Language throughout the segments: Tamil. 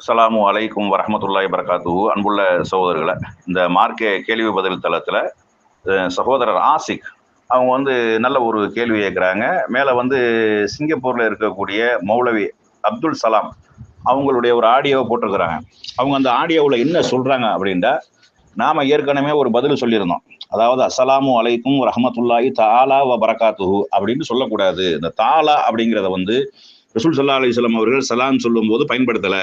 அஸ்லாமு அலைக்கும் வரமத்துல்லாய் வரகாத்து அன்புள்ள சகோதரர்களை இந்த மார்க்க கேள்வி பதில் தளத்தில் சகோதரர் ஆசிக் அவங்க வந்து நல்ல ஒரு கேள்வி கேட்குறாங்க மேலே வந்து சிங்கப்பூரில் இருக்கக்கூடிய மௌலவி அப்துல் சலாம் அவங்களுடைய ஒரு ஆடியோவை போட்டிருக்கிறாங்க. அவங்க அந்த ஆடியோவில் என்ன சொல்கிறாங்க அப்படின்டா நாம் ஏற்கனவே ஒரு பதில் சொல்லியிருந்தோம். அதாவது அஸ்ஸலாமு அலைக்கும் ரஹமத்துல்லாஹி தாலா வ பரகாத்துஹு அப்படின்னு சொல்லக்கூடாது. இந்த தாலா அப்படிங்கிறத வந்து ரசூல் சல்லா அலிஸ்லாம் அவர்கள் சலாம் சொல்லும்போது பயன்படுத்தலை.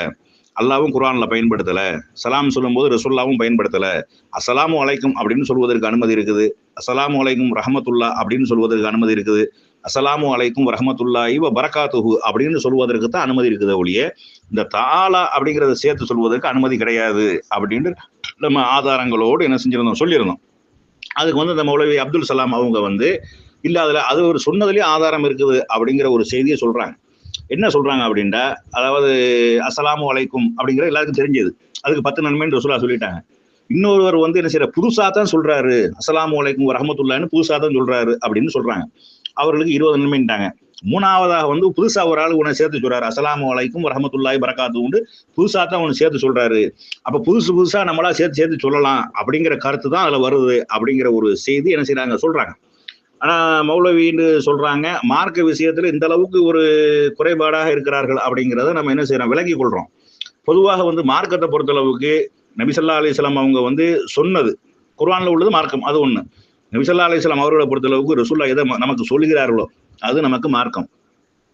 அல்லாவும் குரானில் பயன்படுத்தலை. சலாம் சொல்லும்போது ரசுல்லாவும் பயன்படுத்தலை. அசலாமு அலைக்கும் அப்படின்னு சொல்வதற்கு அனுமதி இருக்குது. அஸ்ஸலாமு அலைக்கும் ரஹமத்துல்லா அப்படின்னு சொல்வதற்கு அனுமதி இருக்குது. அஸ்ஸலாமு அலைக்கும் ரஹமத்துல்லா இவ பரக்காத்துகு அப்படின்னு சொல்வதற்கு தான் அனுமதி இருக்குது ஒழிய இந்த தாலா அப்படிங்கிறத சேர்த்து சொல்வதற்கு அனுமதி கிடையாது அப்படின்னு நம்ம ஆதாரங்களோடு என்ன செஞ்சிருந்தோம் சொல்லியிருந்தோம். அதுக்கு வந்து இந்த மௌலவி அப்துல் சலாம் அவங்க வந்து இல்லை அதில் அது ஒரு சொன்னதுலேயே ஆதாரம் இருக்குது அப்படிங்கிற ஒரு செய்தியை சொல்கிறாங்க என்ன சொல்றாங்க அப்படின்டா அதாவது அஸ்ஸலாமு அலைக்கும் அப்படிங்கிற எல்லாருக்கும் தெரிஞ்சது. அதுக்கு பத்து நன்மைன்னு ரசூலா சொல்லிட்டாங்க. இன்னொருவர் வந்து என்ன செய்யற புதுசா தான் சொல்றாரு. அஸ்லாம் அலைக்கும் ரஹமத்துல்லான்னு புதுசா தான் சொல்றாரு அப்படின்னு சொல்றாங்க. அவர்களுக்கு இருபது நன்மைன்ட்டாங்க. மூணாவதாக வந்து புதுசா ஒரு ஆள் உன்னை சேர்த்து சொல்றாரு. அஸ்லாம் அலைக்கும் ரஹமத்துல்லாய் பரக்காத்து உண்டு. புதுசா தான் உன்னை சேர்த்து சொல்றாரு. அப்ப புதுசு புதுசா நம்மளா சேர்த்து சேர்த்து சொல்லலாம் அப்படிங்கிற கருத்து தான் அதுல வருது அப்படிங்கிற ஒரு செய்தி என்ன செய்யறாங்க சொல்றாங்க. ஆனா மௌலவின்னு சொல்றாங்க மார்க்க விஷயத்துல இந்த அளவுக்கு ஒரு குறைபாடாக இருக்கிறார்கள் அப்படிங்கிறத நம்ம என்ன செய்யறோம்? விளங்கி கொள்றோம். பொதுவாக வந்து மார்க்கத்தை பொறுத்தளவுக்கு நபிசல்லா அலிஸ்லாம் அவங்க வந்து சொன்னது குர்வானில் உள்ளது மார்க்கம் அது ஒண்ணு. நபிசல்லா அலிஸ்லாம் அவர்களை பொறுத்தளவுக்கு ரசூல்லா எதை நமக்கு சொல்லுகிறார்களோ அது நமக்கு மார்க்கம்.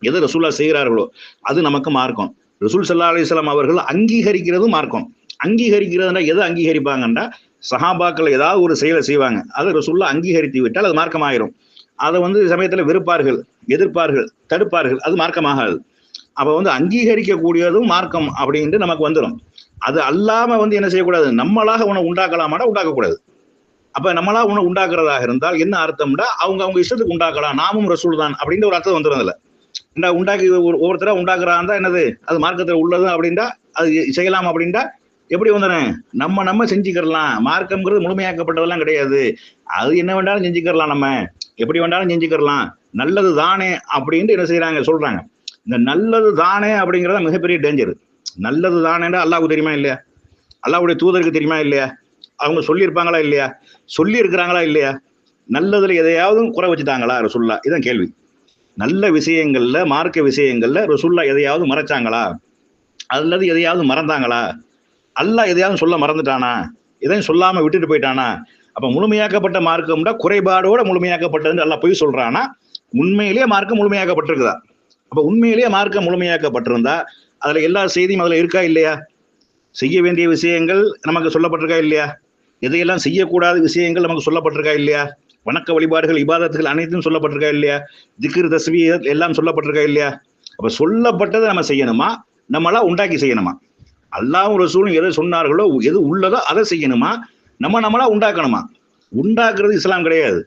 எதை ரசூல்லா செய்கிறார்களோ அது நமக்கு மார்க்கம். ரசூல் சல்லா அலிஸ்லாம் அவர்கள் அங்கீகரிக்கிறதும் மார்க்கம். அங்கீகரிக்கிறதுனா எதை அங்கீகரிப்பாங்கன்னா சஹாபாக்கள் ஏதாவது ஒரு செயலை செய்வாங்க. அதை ரசூல்லா அங்கீகரித்து விட்டால் அது மார்க்கமாயிரும். அதை வந்து சமயத்தில் வெறுப்பார்கள் எதிர்ப்பார்கள் தடுப்பார்கள் அது மார்க்கமாகாது. அப்போ வந்து அங்கீகரிக்கக்கூடியதும் மார்க்கம் அப்படின்ட்டு நமக்கு வந்துடும் அது அல்லாமல் வந்து என்ன செய்யக்கூடாது? நம்மளாக உணவு உண்டாக்கலாமாடா உண்டாக்கக்கூடாது. அப்போ நம்மளா உணவு உண்டாக்குறதாக இருந்தால் என்ன அர்த்தம்டா? அவங்க அவங்க இஷ்டத்துக்கு உண்டாக்கலாம். நாமும் ரசூல் தான் அப்படின்ற ஒரு அர்த்தம் வந்துடும் அதில் என்ன உண்டாக்கி ஒவ்வொருத்தராக ஒவ்வொருத்தரா உண்டாக்குறான் என்னது? அது மார்க்கத்தில் உள்ளது அப்படின்டா அது செய்யலாம் அப்படின்டா எப்படி வந்துடுறேன் நம்ம நம்ம செஞ்சுக்கிறலாம். மார்க்கம்ங்கிறது முழுமையாக்கப்பட்டதெல்லாம் கிடையாது. அது என்ன வேண்டாலும் செஞ்சுக்கிறலாம் நம்ம. எப்படி வேண்டாலும் செஞ்சுக்கிறலாம். நல்லது தானே அப்படின்ட்டு என்ன செய்யறாங்க சொல்றாங்க. இந்த நல்லது தானே அப்படிங்கிறத மிகப்பெரிய டேஞ்சர் நல்லது தானேடா அல்லாவுக்கு தெரியுமா இல்லையா? அல்லாவுடைய தூதருக்கு தெரியுமா இல்லையா? அவங்க சொல்லியிருப்பாங்களா இல்லையா? சொல்லியிருக்கிறாங்களா இல்லையா? நல்லதுல எதையாவது குறை வச்சுட்டாங்களா ரசுல்லா இதான் கேள்வி. நல்ல விஷயங்கள்ல மார்க்க விஷயங்கள்ல ரசுல்லா எதையாவது மறைச்சாங்களா? அல்லது எதையாவது மறந்தாங்களா? அல்லாஹ் எதையாவது சொல்ல மறந்துட்டானா? எதையும் சொல்லாமல் விட்டுட்டு போயிட்டானா? அப்போ முழுமையாக்கப்பட்ட மார்க்கம்டா குறைபாடோட முழுமையாக்கப்பட்டதுன்னு எல்லாம் போய் சொல்கிறானா உண்மையிலேயே மார்க்கம் முழுமையாக்கப்பட்டிருக்குதா? அப்போ உண்மையிலேயே மார்க்கம் முழுமையாக்கப்பட்டிருந்தா அதில் எல்லா செய்தியும் அதில் இருக்கா இல்லையா? செய்ய வேண்டிய விஷயங்கள் நமக்கு சொல்லப்பட்டிருக்கா இல்லையா? எதையெல்லாம் செய்யக்கூடாத விஷயங்கள் நமக்கு சொல்லப்பட்டிருக்கா இல்லையா? வணக்க வழிபாடுகள் இபாதத்துகள் அனைத்தும் சொல்லப்பட்டிருக்கா இல்லையா? திக்ரு தஸ்வி எல்லாம் சொல்லப்பட்டிருக்கா இல்லையா? அப்போ சொல்லப்பட்டதை நம்ம செய்யணுமா? நம்மளா உண்டாக்கி செய்யணுமா? அல்லாவும் ரசூலும் எதை சொன்னார்களோ எது உள்ளதோ அதை செய்யணுமா? நம்ம நம்மளா உண்டாக்கணுமா? உண்டாக்குறது இஸ்லாம் கிடையாது.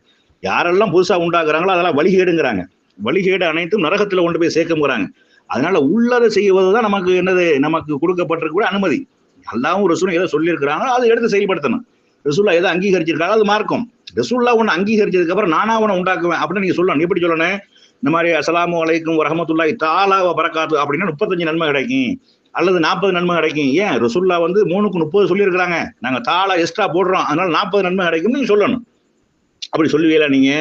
யாரெல்லாம் புதுசாக உண்டாக்குறாங்களோ அதெல்லாம் வழிகேடுங்கிறாங்க. வழிகேடு அனைத்தும் நரகத்தில் கொண்டு போய் சேர்க்கமுறாங்க அதனால உள்ளதை செய்வது தான் நமக்கு என்னது? நமக்கு கொடுக்கப்பட்டிருக்கக்கூடிய அனுமதி. அல்லாவும் ரசூலும் எதை சொல்லியிருக்கிறாங்களோ அதை எடுத்து செயல்படுத்தணும். ரசூல்லா எதை அங்கீகரிச்சிருக்காங்க அது மார்க்கம். ரசூல்லா ஒன்று அங்கீகரிச்சதுக்கு அப்புறம் நானா உன்னை உண்டாக்குவேன் அப்படின்னு நீங்க சொல்லணும். எப்படி சொல்லணும்? இந்த மாதிரி அஸ்லாம் அலைக்கும் வரஹமத்துல்லாஹி தாலாவ பரக்காத்து அப்படின்னா முப்பத்தஞ்சு நன்மை கிடைக்கும். அல்லது நாற்பது நன்மை கிடைக்கும். ஏன்? ரசுல்லா வந்து மூணுக்கு முப்பது சொல்லியிருக்கிறாங்க. நாங்க தாளா எக்ஸ்ட்ரா போடுறோம். அதனால நாற்பது நன்மை கிடைக்கும்னு நீங்க சொல்லணும். அப்படி சொல்லுவீங்களா நீங்க?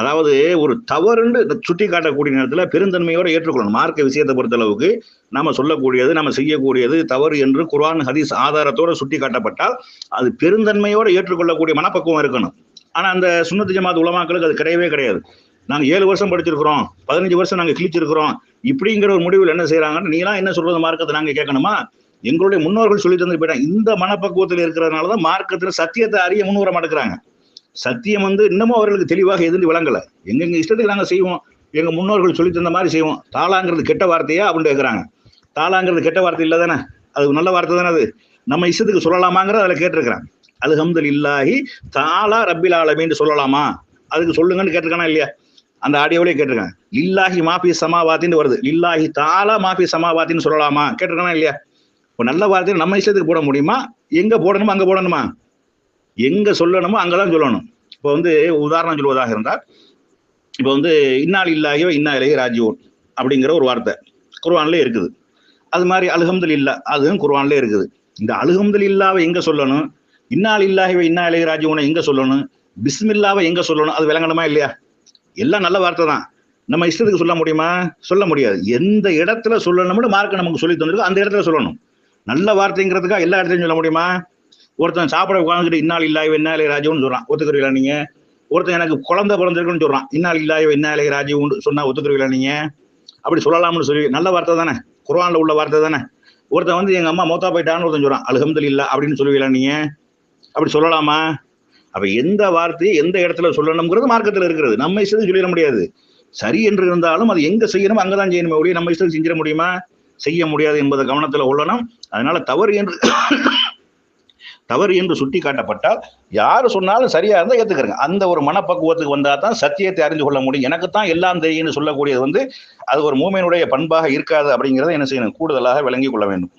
அதாவது ஒரு தவறுன்னு சுட்டி காட்டக்கூடிய நேரத்தில் பெருந்தன்மையோட ஏற்றுக்கொள்ளணும். மார்க்க விஷயத்தை பொறுத்த அளவுக்கு நம்ம சொல்லக்கூடியது நம்ம செய்யக்கூடியது தவறு என்று குர்ஆன் ஹதீஸ் ஆதாரத்தோடு சுட்டி காட்டப்பட்டால் அது பெருந்தன்மையோடு ஏற்றுக்கொள்ளக்கூடிய மனப்பக்குவம் இருக்கணும். ஆனால் அந்த சுண்ணத்து ஜமாத் உலமாக்களுக்கு அது கிடையவே கிடையாது. நாங்கள் ஏழு வருஷம் படிச்சிருக்கிறோம். பதினஞ்சு வருஷம் நாங்கள் கிழிச்சிருக்கிறோம். இப்படிங்கிற ஒரு முடிவில் என்ன செய்யறாங்கன்னு நீலாம் என்ன சொல்றது மார்க்கத்தை நாங்க கேட்கணுமா? எங்களுடைய முன்னோர்கள் சொல்லி தந்து போயிட்டாங்க. இந்த மனப்பக்குவத்தில் இருக்கிறதுனாலதான் மார்க்கத்தில் சத்தியத்தை அறிய முன்வர மாட்டேங்கிறாங்க. சத்தியம் வந்து இன்னமும் அவர்களுக்கு தெளிவாக எதிர்ந்து விளங்கல. எங்கெங்க இஷ்டத்துக்கு நாங்கள் செய்வோம். எங்க முன்னோர்கள் சொல்லி தந்த மாதிரி செய்வோம். தாளாங்கிறது கெட்ட வார்த்தையா? அப்படின்னு கேட்குறாங்க தாளாங்கிறது கெட்ட வார்த்தை இல்லை தானே? அது நல்ல வார்த்தை தானே அது? நம்ம இஷ்டத்துக்கு சொல்லலாமாங்கிறத அதில் கேட்டிருக்கிறாங்க. அது ஹம்தல் இல்லாஹி தாலா ரப்பில் ஆலமின்னு சொல்லலாமா? அதுக்கு சொல்லுங்கன்னு கேட்டிருக்கானா இல்லையா? அந்த ஆடியோவிலே கேட்டிருக்காங்க. லில்லாஹி மாஃபி சமாவாத்தின்னு வருது. லில்லாஹி தாலா மாஃபி சமாவாத்தின்னு சொல்லலாமா? கேட்டிருக்கானா இல்லையா? இப்போ நல்ல வார்த்தையை நம்ம இஷ்டத்துக்கு போட முடியுமா? எங்கே போடணுமா அங்கே போடணுமா? எங்கே சொல்லணுமோ அங்கே தான் சொல்லணும். இப்போ வந்து உதாரணம் சொல்வதாக இருந்தால் இப்போ வந்து இன்னால் இல்லாகியோ இன்னா இலகி ராஜ்யோன் அப்படிங்கிற ஒரு வார்த்தை குர்வான்லேயே இருக்குது. அது மாதிரி அல்ஹம்துல் இல்லா அதுவும் குர்வான்லேயே இருக்குது. இந்த அல்ஹம்துல் இல்லாவை எங்கே சொல்லணும்? இன்னால் இல்லாஹி இன்னா இலைஹி ராஜிஊன எங்கே சொல்லணும்? பிஸ்மில்லாவை எங்கே சொல்லணும்? அது விளங்கணுமா இல்லையா? எல்லாம் நல்ல வார்த்தை தான். நம்ம இஷ்டத்துக்கு சொல்ல முடியுமா? சொல்ல முடியாது. எந்த இடத்துல சொல்லணும்னு மார்க் நமக்கு சொல்லி தந்திருக்கோ அந்த இடத்துல சொல்லணும். நல்ல வார்த்தைங்கிறதுக்காக எல்லா இடத்துலையும் சொல்ல முடியுமா? ஒருத்தன் சாப்பிட உட்காந்துட்டு இன்னால் இல்லாய் இன்னாலே ராஜுன்னு சொல்றான். ஒத்துக்கிறீங்களா நீங்கள் ஒருத்தன் எனக்கு குழந்தை பிறந்திருக்குன்னு சொல்கிறான் இன்னால் இல்லாய் இன்னாலே ராஜுன்னு சொன்னால் ஒத்துக்கிறீங்களா நீங்கள் அப்படி சொல்லலாம்னு சொல்லி நல்ல வார்த்தை தானே. குரானில் உள்ள வார்த்தை தானே. ஒருத்தன் வந்து எங்கள் அம்மா மௌத்தா போயிட்டான்னு ஒருத்தன் சொல்கிறான் சொல்றான். இல்லை அப்படின்னு சொல்லுவீங்களா நீங்க? அப்படி சொல்லலாமா? அப்ப எந்த வார்த்தையை எந்த இடத்துல சொல்லணுங்கிறது மார்க்கத்தில் இருக்கிறது. நம்ம இஷ்டத்துக்கு சொல்லிட முடியாது. சரி என்று இருந்தாலும் அது எங்க செய்யணும் அங்கதான் செய்யணுமே ஒழிய நம்ம இஷ்டத்துக்கு செஞ்சிட முடியுமா? செய்ய முடியாது என்பதை கவனத்தில் உள்ளணும் அதனால தவறு என்று தவறு என்று சுட்டி காட்டப்பட்டால் யார் சொன்னாலும் சரியா இருந்தால் ஏத்துக்கிறங்க. அந்த ஒரு மனப்பக்குவத்துக்கு வந்தா தான் சத்தியத்தை அறிந்து கொள்ள முடியும். எனக்கு தான் எல்லாம் தெரியும்னு சொல்லக்கூடியது வந்து அது ஒரு மூமையினுடைய பண்பாக இருக்காது அப்படிங்கிறத என்ன செய்யணும்? கூடுதலாக விளங்கி கொள்ள வேண்டும்.